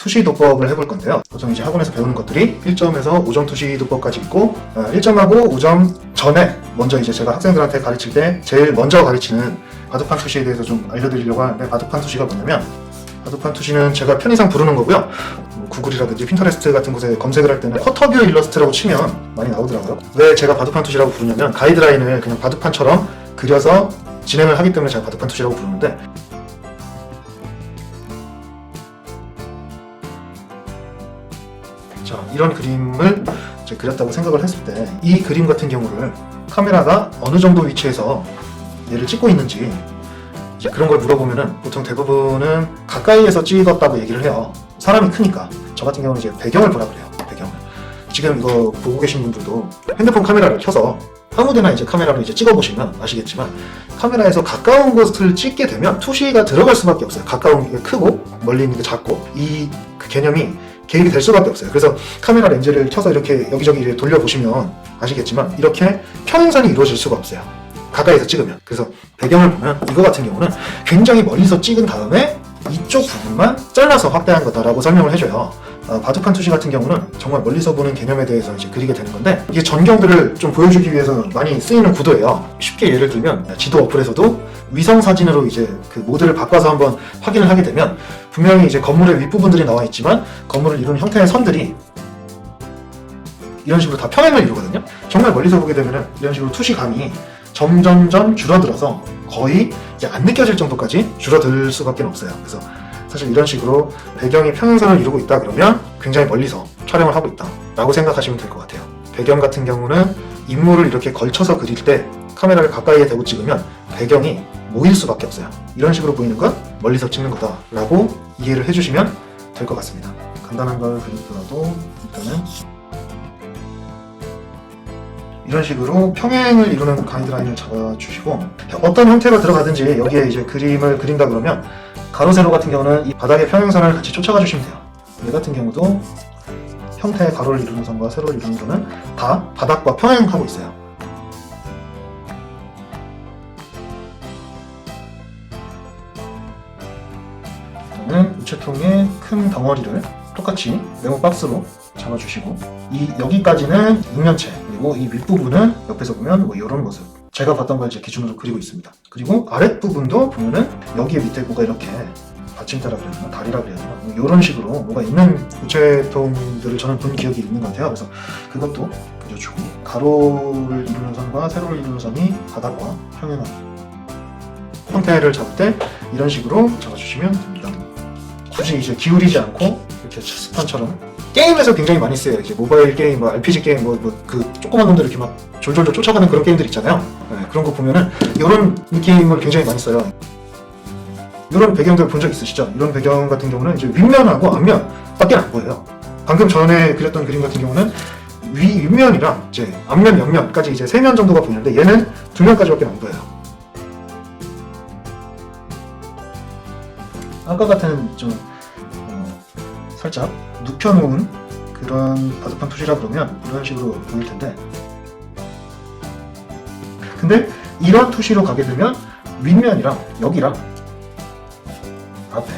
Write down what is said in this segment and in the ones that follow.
투시 도법을 해볼 건데요. 보통 이제 학원에서 배우는 것들이 1점에서 5점 투시 도법까지 있고 어, 1점하고 5점 전에 먼저 이제 제가 학생들한테 가르칠 때 제일 먼저 가르치는 바둑판 투시에 대해서 좀 알려드리려고 하는데 바둑판 투시가 뭐냐면 바둑판 투시는 제가 편의상 부르는 거고요. 뭐 구글이라든지 핀터레스트 같은 곳에 검색을 할 때는 커터뷰 일러스트라고 치면 많이 나오더라고요. 왜 제가 바둑판 투시라고 부르냐면 가이드라인을 그냥 바둑판처럼 그려서 진행을 하기 때문에 제가 바둑판 투시라고 부르는데 자, 이런 그림을 그렸다고 생각을 했을 때 이 그림 같은 경우를 카메라가 어느 정도 위치에서 얘를 찍고 있는지 그런 걸 물어보면은 보통 대부분은 가까이에서 찍었다고 얘기를 해요. 사람이 크니까. 저 같은 경우는 이제 배경을 보라 그래요. 배경을. 지금 이거 보고 계신 분들도 핸드폰 카메라를 켜서 아무데나 이제 카메라로 이제 찍어보시면 아시겠지만 카메라에서 가까운 곳을 찍게 되면 투시가 들어갈 수밖에 없어요. 가까운 게 크고 멀리 있는 게 작고 이 그 개념이 개입이 될 수밖에 없어요. 그래서 카메라 렌즈를 켜서 이렇게 여기저기 돌려보시면 아시겠지만 이렇게 평행선이 이루어질 수가 없어요. 가까이서 찍으면. 그래서 배경을 보면 이거 같은 경우는 굉장히 멀리서 찍은 다음에 이쪽 부분만 잘라서 확대한 거다라고 설명을 해줘요. 어, 바둑판 투시 같은 경우는 정말 멀리서 보는 개념에 대해서 이제 그리게 되는 건데 이게 전경들을 좀 보여주기 위해서 많이 쓰이는 구도예요. 쉽게 예를 들면 지도 어플에서도 위성 사진으로 이제 그 모드를 바꿔서 한번 확인을 하게 되면 분명히 이제 건물의 윗부분들이 나와 있지만 건물을 이루는 형태의 선들이 이런 식으로 다 평행을 이루거든요. 정말 멀리서 보게 되면은 이런 식으로 투시감이 점점점 줄어들어서 거의 이제 안 느껴질 정도까지 줄어들 수밖에 없어요. 그래서 사실 이런 식으로 배경이 평행선을 이루고 있다 그러면 굉장히 멀리서 촬영을 하고 있다라고 생각하시면 될 것 같아요. 배경 같은 경우는 인물을 이렇게 걸쳐서 그릴 때 카메라를 가까이에 대고 찍으면 배경이 모일 수밖에 없어요. 이런 식으로 보이는 건 멀리서 찍는 거다라고 이해를 해주시면 될 것 같습니다. 간단한 걸 그리더라도 일단은 이런 식으로 평행을 이루는 가이드라인을 잡아주시고 어떤 형태가 들어가든지 여기에 이제 그림을 그린다 그러면 가로 세로 같은 경우는 이 바닥의 평행선을 같이 쫓아가 주시면 돼요. 얘 같은 경우도 형태의 가로를 이루는 선과 세로를 이루는 선은 다 바닥과 평행하고 있어요. 우체통의 큰 덩어리를 똑같이 메모 박스로 잡아주시고 이 여기까지는 육면체 그리고 이 윗부분은 옆에서 보면 뭐 이런 모습 제가 봤던 걸 이제 기준으로 그리고 있습니다. 그리고 아랫부분도 보면은 여기에 밑에 뭐가 이렇게 받침대라 그래야 되나 다리라 그래야 되나 뭐 이런 식으로 뭐가 있는 우체통들을 저는 본 기억이 있는 것 같아요. 그래서 그것도 그려주고 가로를 이루는 선과 세로를 이루는 선이 바닥과 평행한 형태를 잡을 때 이런 식으로 잡아주시면 됩니다 굳이 이제 기울이지 않고 이렇게 체스판처럼 게임에서 굉장히 많이 쓰여요. 이제 모바일 게임, 뭐 RPG 게임, 뭐 그 조그만 놈들 이렇게 막 졸졸졸 쫓아가는 그런 게임들 있잖아요. 네, 그런 거 보면은 이런 느낌을 굉장히 많이 써요. 이런 배경들 본 적 있으시죠? 이런 배경 같은 경우는 이제 윗면하고 앞면밖에 안 보여요. 방금 전에 그렸던 그림 같은 경우는 위 윗면이랑 이제 앞면, 옆면까지 이제 세 면 정도가 보이는데 얘는 두 면까지밖에 안 보여요. 아까 같은 좀 어, 살짝 눕혀놓은 그런 바둑판 투시라 그러면 이런 식으로 보일 텐데. 근데 이런 투시로 가게 되면 윗면이랑 여기랑 앞에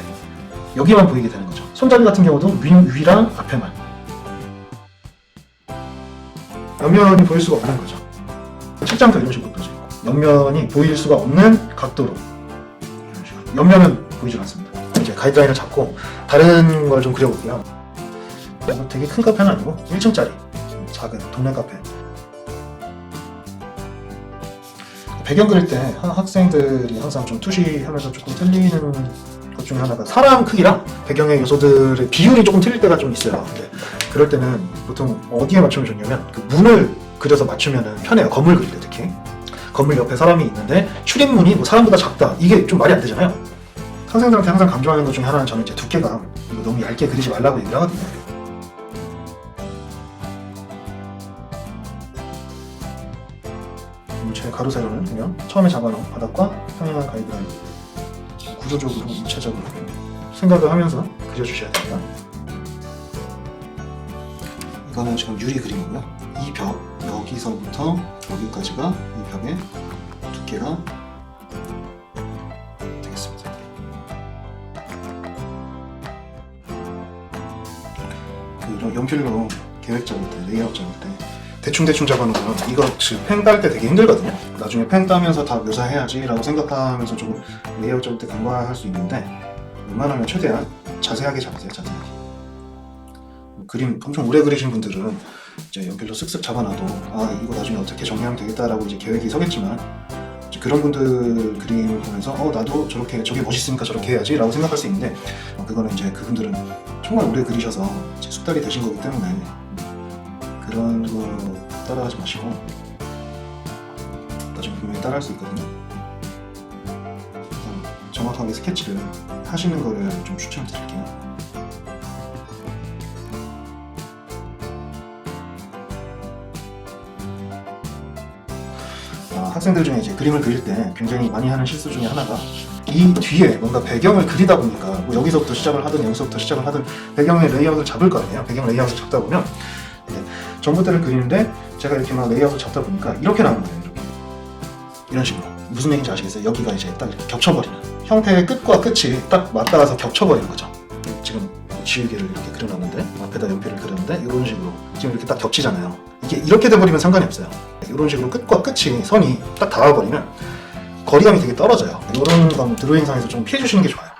여기만 보이게 되는 거죠. 손잡이 같은 경우도 위, 위랑 앞에만. 옆면이 보일 수가 없는 거죠. 책장도 이런 식으로 떠져 있고 옆면이 보일 수가 없는 각도로 이런 식으로. 옆면은 보이질 않습니다 이제 가이드라인을 잡고 다른 걸 좀 그려볼게요. 되게 큰 카페는 아니고 1층짜리 작은 동네 카페. 배경 그릴 때 하- 학생들이 항상 좀 투시하면서 조금 틀리는 것 중에 하나가 사람 크기랑 배경의 요소들의 비율이 조금 틀릴 때가 좀 있어요. 근데 그럴 때는 보통 어디에 맞추면 좋냐면 그 문을 그려서 맞추면 편해요. 건물 그릴 때 특히. 건물 옆에 사람이 있는데 출입문이 뭐 사람보다 작다. 이게 좀 말이 안 되잖아요 학생들한테 항상 강조하는 것 중에 하나는 저는 이제 두께감 이거 너무 얇게 그리지 말라고 얘기를 하거든요 제 가로 세로는 그냥 처음에 잡아놓은 바닥과 평행한 가이드라인 구조적으로 입체적으로 생각을 하면서 그려주셔야 됩니다. 이거는 지금 유리 그림이고요. 이 벽 여기서부터 여기까지가 이 벽의 두께가 그 연필로 계획 잡을 때, 레이아웃 잡을 때 대충대충 잡아놓으면 이거 펜딸 때 되게 힘들거든요. 나중에 펜 따면서 다 묘사해야지라고 생각하면서 조금 레이아웃 잡을 때 간과할 수 있는데 웬만하면 최대한 자세하게 잡으세요, 자세하게. 그림 엄청 오래 그리신 분들은 이제 연필로 쓱쓱 잡아놔도 아 이거 나중에 어떻게 정리하면 되겠다라고 이제 계획이 서겠지만 그런 분들 그림을 보면서 어 나도 저렇게 저게 멋있으니까 저렇게 해야지 라고 생각할 수 있는데 어, 그거는 이제 그분들은 정말 오래 그리셔서 이제 숙달이 되신 거기 때문에 그런 거 따라하지 마시고 나중에 분명히 따라할 수 있거든요. 정확하게 스케치를 하시는 거를 좀 추천드릴게요. 학생들 중에 이제 그림을 그릴 때 굉장히 많이 하는 실수 중에 하나가 이 뒤에 뭔가 배경을 그리다 보니까 뭐 여기서부터 시작을 하든 여기서부터 시작을 하든 배경의 레이아웃을 잡을 거 아니에요. 배경 레이아웃을 잡다 보면 전봇대를 그리는데 제가 이렇게 막 레이아웃을 잡다 보니까 이렇게 나온 거예요. 이렇게 이런 식으로 무슨 얘기인지 아시겠어요? 여기가 이제 딱 이렇게 겹쳐버리는 형태의 끝과 끝이 딱 맞닿아서 겹쳐버리는 거죠. 지금 지우개를 이렇게 그려놨는데 앞에다 연필을 그렸는데 이런 식으로 지금 이렇게 딱 겹치잖아요. 이게 이렇게 돼버리면 상관이 없어요. 이런 식으로 끝과 끝이 선이 딱 닿아버리면 거리감이 되게 떨어져요. 이런 건 드로잉상에서 좀 피해주시는 게 좋아요.